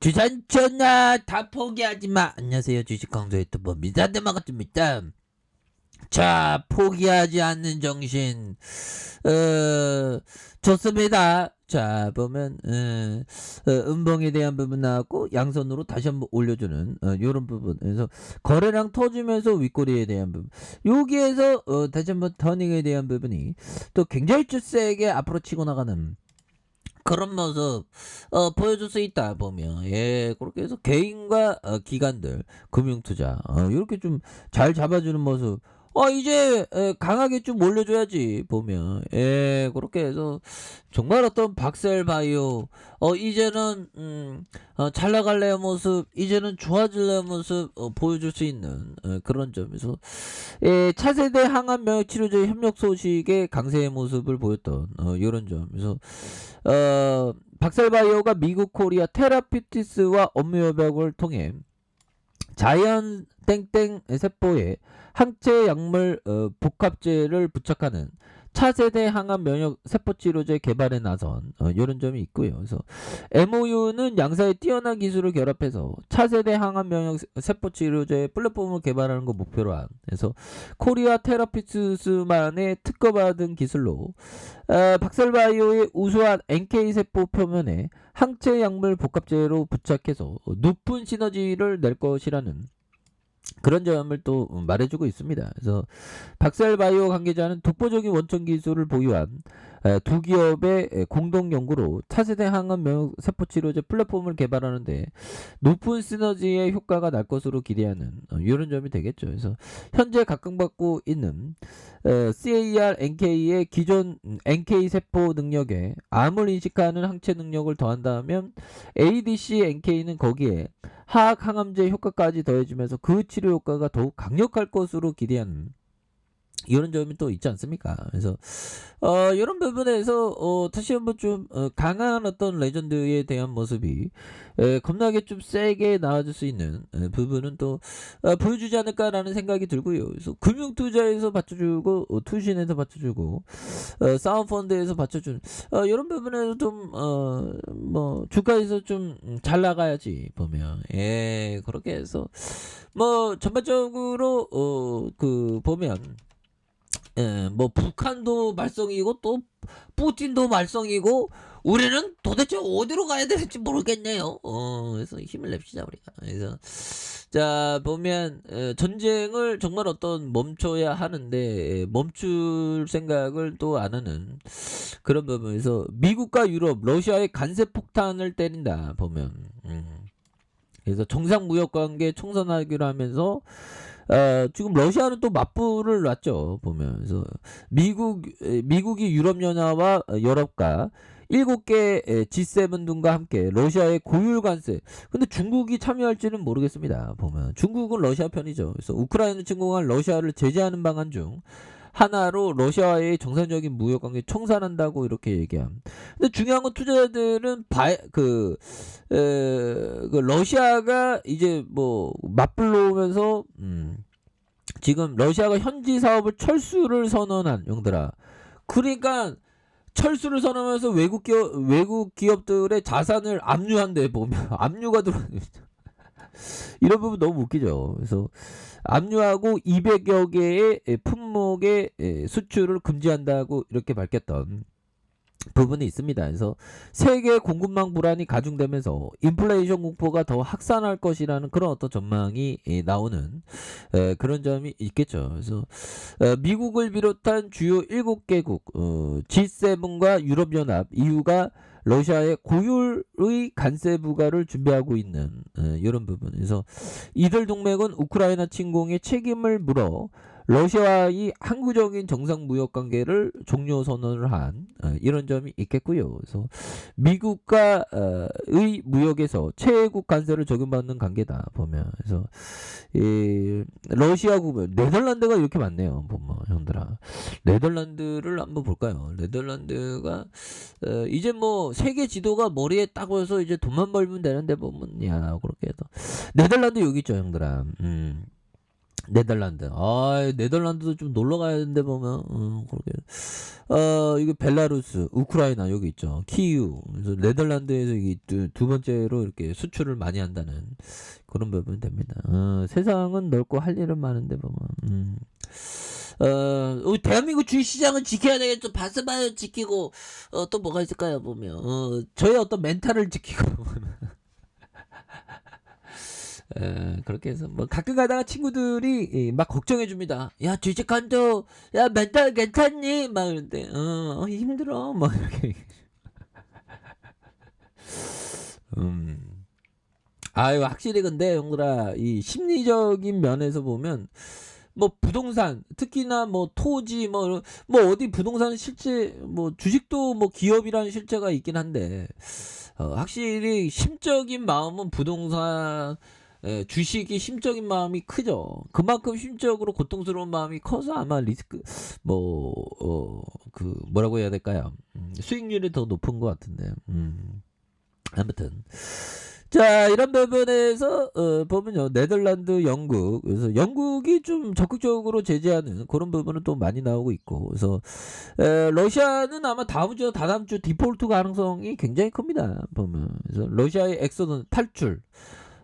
주산천하 다 포기하지 마. 안녕하세요. 주식 강조 유튜버 미사대마 같습니다. 자, 포기하지 않는 정신. 어, 좋습니다. 자, 보면, 어, 어, 음봉에 대한 부분 나왔고, 양손으로 다시 한번 올려주는, 어, 요런 부분. 그래서, 거래량 터지면서 윗꼬리에 대한 부분. 여기에서, 어, 다시 한번 터닝에 대한 부분이, 또 굉장히 좀 세게 앞으로 치고 나가는, 그런 모습 어, 보여줄 수 있다 보면. 예 그렇게 해서 개인과 어, 기관들 금융투자 어, 이렇게 좀 잘 잡아주는 모습 어 이제 에, 강하게 좀 올려줘야지 보면. 예 그렇게 해서 정말 어떤 박셀바이오. 어 이제는 음, 어, 잘 나갈래의 모습 이제는 좋아질래의 모습 어, 보여줄 수 있는 어, 그런 점에서 예, 차세대 항암 면역 치료제 협력 소식의 강세의 모습을 보였던 어, 이런 점에서 어, 박셀바이오가 미국 코리아 테라피티스와 업무 협약을 통해 자연 땡땡 세포에 항체 약물 어, 복합제를 부착하는 차세대 항암 면역 세포 치료제 개발에 나선 어, 이런 점이 있고요. 그래서 MOU는 양사의 뛰어난 기술을 결합해서 차세대 항암 면역 세포 치료제 플랫폼을 개발하는 걸 목표로 한 그래서 코리아 테라피스만의 특허받은 기술로 어, 박셀바이오의 우수한 NK 세포 표면에 항체 약물 복합제로 부착해서 높은 시너지를 낼 것이라는 그런 점을 또 말해주고 있습니다. 그래서 박셀바이오 관계자는 독보적인 원천 기술을 보유한 에, 두 기업의 에, 공동 연구로 차세대 항암 면역 세포 치료제 플랫폼을 개발하는데 높은 시너지의 효과가 날 것으로 기대하는 어, 이런 점이 되겠죠. 그래서 현재 각광받고 있는 어, CAR NK의 기존 음, NK 세포 능력에 암을 인식하는 항체 능력을 더한다면 ADC NK는 거기에 화학 항암제 효과까지 더해지면서 그 치료 효과가 더욱 강력할 것으로 기대하는 이런 점이 또 있지 않습니까? 그래서 어 이런 부분에서 어 다시 한번 좀 어, 강한 어떤 레전드에 대한 모습이 에, 겁나게 좀 세게 나와줄 수 있는 에, 부분은 또 어, 보여주지 않을까라는 생각이 들고요. 그래서 금융 투자에서 받쳐주고 어, 투신에서 받쳐주고 어, 사운펀드에서 받쳐준 어, 이런 부분에서 좀어뭐 주가에서 좀 잘 나가야지 보면 예 그렇게 해서 뭐 전반적으로 어 그 보면 예, 뭐 북한도 말썽이고 또 푸틴도 말썽이고 우리는 도대체 어디로 가야 될지 모르겠네요. 어, 그래서 힘을 냅시다 우리가. 그래서 자 보면 어, 전쟁을 정말 어떤 멈춰야 하는데 예, 멈출 생각을 또 안 하는 그런 부분에서 미국과 유럽, 러시아의 간세 폭탄을 때린다 보면. 음. 그래서 정상 무역 관계 총선하기로 하면서 어, 지금 러시아는 또 맞불을 놨죠 보면 그래서 미국 에, 미국이 유럽 연합과 유럽과 일곱 개 G7 등과 함께 러시아의 고율 관세. 근데 중국이 참여할지는 모르겠습니다. 보면 중국은 러시아 편이죠. 그래서 우크라이나 침공한 러시아를 제재하는 방안 중 하나로 러시아와의 정상적인 무역 관계 청산한다고 이렇게 얘기함. 근데 중요한 건 투자자들은 바, 그, 에, 그 러시아가 이제 뭐 맞불러 오면서 음, 지금 러시아가 현지 사업을 철수를 선언한 용들아. 그러니까 철수를 선언하면서 외국 기업 외국 기업들의 자산을 압류한대 보면 압류가 들어 이런 부분 너무 웃기죠. 그래서 압류하고 200여 개의 품목의 수출을 금지한다고 이렇게 밝혔던 부분이 있습니다. 그래서 세계 공급망 불안이 가중되면서 인플레이션 공포가 더 확산할 것이라는 그런 어떤 전망이 나오는 그런 점이 있겠죠. 그래서 어, 미국을 비롯한 주요 7개국 어, G7과 유럽연합 EU가 러시아의 고율의 관세 부과를 준비하고 있는 이런 부분. 그래서 이들 동맹은 우크라이나 침공의 책임을 물어 러시아와의 항구적인 정상 무역 관계를 종료 선언을 한 어, 이런 점이 있겠고요. 그래서 미국과의 어, 무역에서 최애국 관세를 적용받는 관계다 보면 그래서 이 러시아 구분 네덜란드가 이렇게 많네요. 보면 형들아 네덜란드를 한번 볼까요? 네덜란드가 어, 이제 뭐 세계 지도가 머리에 딱 올서 이제 돈만 벌면 되는데 보면 야 그렇게 해서 네덜란드 여기 있죠 형들아. 음. 네덜란드. 아, 네덜란드도 좀 놀러 가야 되는데 보면 음, 그러게. 어, 이거 벨라루스, 우크라이나 여기 있죠. 키우. 그래서 네덜란드에서 이게 두, 두 번째로 이렇게 수출을 많이 한다는 그런 부분이 됩니다. 어, 세상은 넓고 할 일은 많은데 보면 음. 어, 우리 대한민국 주식시장은 지켜야 되겠죠. 바스바이오 지키고 어, 또 뭐가 있을까요? 보면 어, 저의 어떤 멘탈을 지키고 에, 그렇게 해서 뭐 가끔 가다가 친구들이 이, 막 걱정해 줍니다. 야 주식한도 야 멘탈 괜찮니? 막 이런데 어, 어, 힘들어 막 이렇게 음. 아유 확실히 근데 형들아 이 심리적인 면에서 보면 뭐 부동산 특히나 뭐 토지 뭐뭐 어디 부동산 실제 뭐 주식도 뭐 기업이라는 실체가 있긴 한데 어, 확실히 심적인 마음은 부동산 에, 주식이 심적인 마음이 크죠. 그만큼 심적으로 고통스러운 마음이 커서 아마 리스크 뭐 어 그 뭐라고 해야 될까요? 음, 수익률이 더 높은 것 같은데. 음. 아무튼 자 이런 부분에서 어, 보면요 네덜란드 영국 그래서 영국이 좀 적극적으로 제재하는 그런 부분은 또 많이 나오고 있고 그래서 에, 러시아는 아마 다음 주 다다음 주 디폴트 가능성이 굉장히 큽니다 보면 그래서 러시아의 엑소는 탈출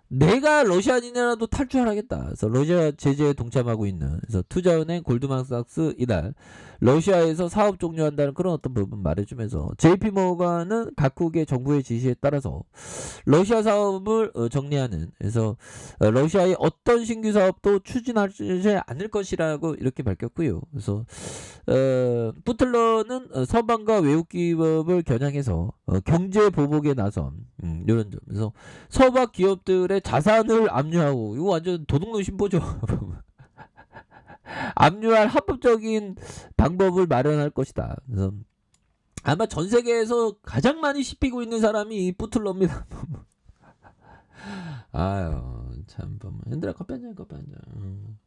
내가 러시아인이라도 탈출하겠다. 그래서 러시아 제재에 동참하고 있는 그래서 투자은행 골드만삭스 이달 러시아에서 사업 종료한다는 그런 어떤 부분 말해주면서 JP 모건은 각국의 정부의 지시에 따라서 러시아 사업을 어, 정리하는 그래서 어, 러시아의 어떤 신규 사업도 추진하지 않을 것이라고 이렇게 밝혔고요. 그래서 어, 부틀러는 어, 서방과 외국 기업을 겨냥해서 어, 경제 보복에 나선 음, 이런 점. 그래서 서방 기업들의 자산을 압류하고 이거 완전 도둑놈 신보죠. 압류할 합법적인 방법을 마련할 것이다. 그래서 아마 전 세계에서 가장 많이 씹히고 있는 사람이 이 부틀러입니다. 아유 참 얘들아 커피 한잔 커피 한잔. 음.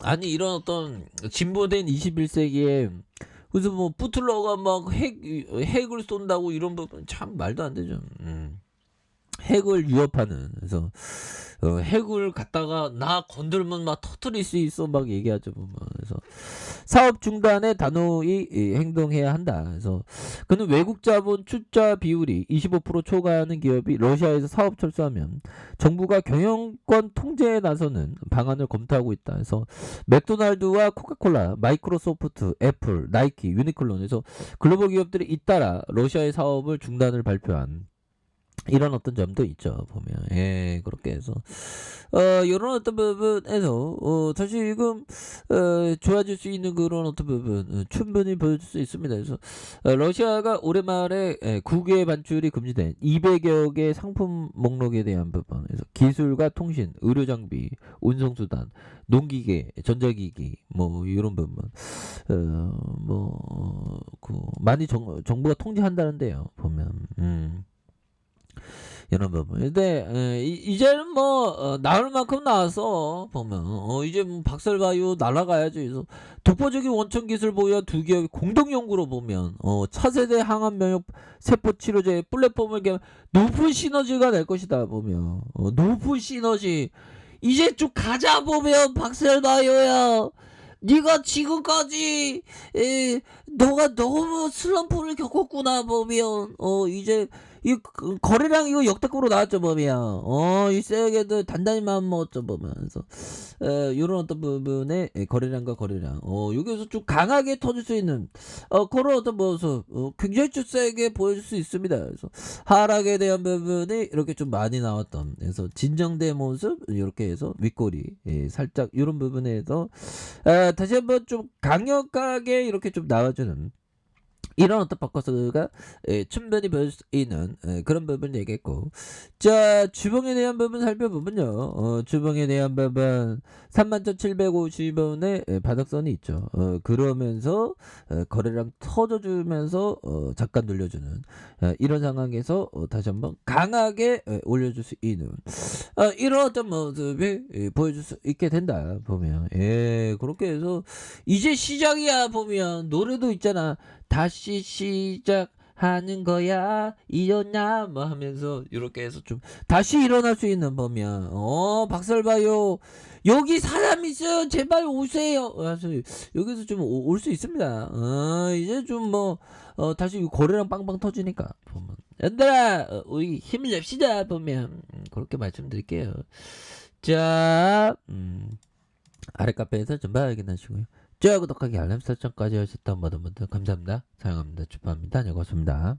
아니 이런 어떤 진보된 21세기에 그래서 뭐 부틀러가 막 핵 핵을 쏜다고 이런 부분 참 말도 안 되죠. 음. 핵을 위협하는. 그래서 어, 핵을 갖다가 나 건들면 막 터트릴 수 있어 막 얘기하죠 보면 그래서 사업 중단에 단호히 이, 행동해야 한다. 그래서 그는 외국 자본 출자 비율이 25% 초과하는 기업이 러시아에서 사업 철수하면 정부가 경영권 통제에 나서는 방안을 검토하고 있다. 그래서 맥도날드와 코카콜라 마이크로소프트 애플 나이키 유니클론 에서 글로벌 기업들이 잇따라 러시아의 사업을 중단을 발표한 이런 어떤 점도 있죠 보면. 예 그렇게 해서. 어 이런 어떤 부분에서 어 사실 지금 어 좋아질 수 있는 그런 어떤 부분 어, 충분히 보여줄 수 있습니다. 그래서 어, 러시아가 올해 말에 예, 국외 반출이 금지된 200여 개 상품 목록에 대한 부분. 그래서 기술과 통신 의료 장비 운송 수단 농기계 전자기기 뭐 이런 부분. 어뭐그 많이 정, 정부가 통제한다는데요 보면. 음. 이런 부분. 근데 에, 이- 이제는 뭐 어, 나올 만큼 나와서 보면 어, 이제 뭐 박살바이오 날아가야죠. 그래서 독보적인 원천 기술 보유한 두 기업이 공동 연구로 보면 어, 차세대 항암 면역 세포 치료제 플랫폼을 개발 높은 시너지가 될 것이다 보면 어, 높은 시너지 이제 쭉 가자 보면 박살바이오야. 네가 지금까지 에, 너가 너무 슬럼프를 겪었구나 보면 어 이제 이 그- 거래량 이거 역대급으로 나왔죠 보면 어이 세게도 단단히 마음 먹었죠 보면서 에, 이런 어떤 부분의 에, 거래량과 거래량. 어 여기서 좀 강하게 터질 수 있는 어 그런 어떤 모습 어, 굉장히 좀 세게 보여줄 수 있습니다. 그래서 하락에 대한 부분이 이렇게 좀 많이 나왔던 그래서 진정된 모습 이렇게 해서 윗꼬리 예, 살짝 이런 부분에서 아, 다시 한번 좀 강력하게 이렇게 좀 나와주는 이런 어떤 포커스가 예, 충분히 보일 수 있는 예, 그런 부분 얘기했고. 자 주봉에 대한 부분 살펴보면요. 어, 주봉에 대한 부분 31,750원의 예, 바닥선이 있죠. 어, 그러면서 어, 거래량 터져주면서 어, 잠깐 눌려주는 어, 이런 상황에서 어, 다시 한번 강하게 예, 올려줄 수 있는 어, 이런 어떤 모습이 예, 보여줄 수 있게 된다 보면. 예 그렇게 해서 이제 시작이야 보면. 노래도 있잖아 다시 시작 하는 거야? 이었냐? 뭐 하면서 이렇게 해서 좀 다시 일어날 수 있는 범이야. 어 박살봐요. 여기 사람 있어요. 제발 오세요. 그래서 여기서 좀 올 수 있습니다. 어 이제 좀뭐 어, 다시 고래랑 빵빵 터지니까 보면. 얘들아 어, 우리 힘을 냅시다 보면. 음, 그렇게 말씀드릴게요. 자 음, 아래 카페에서 좀 발견하시고요 좋아요 구독하기 알람 설정까지 하셨던 모든 분들 감사합니다. 사랑합니다. 축하합니다. 안녕히 가습니다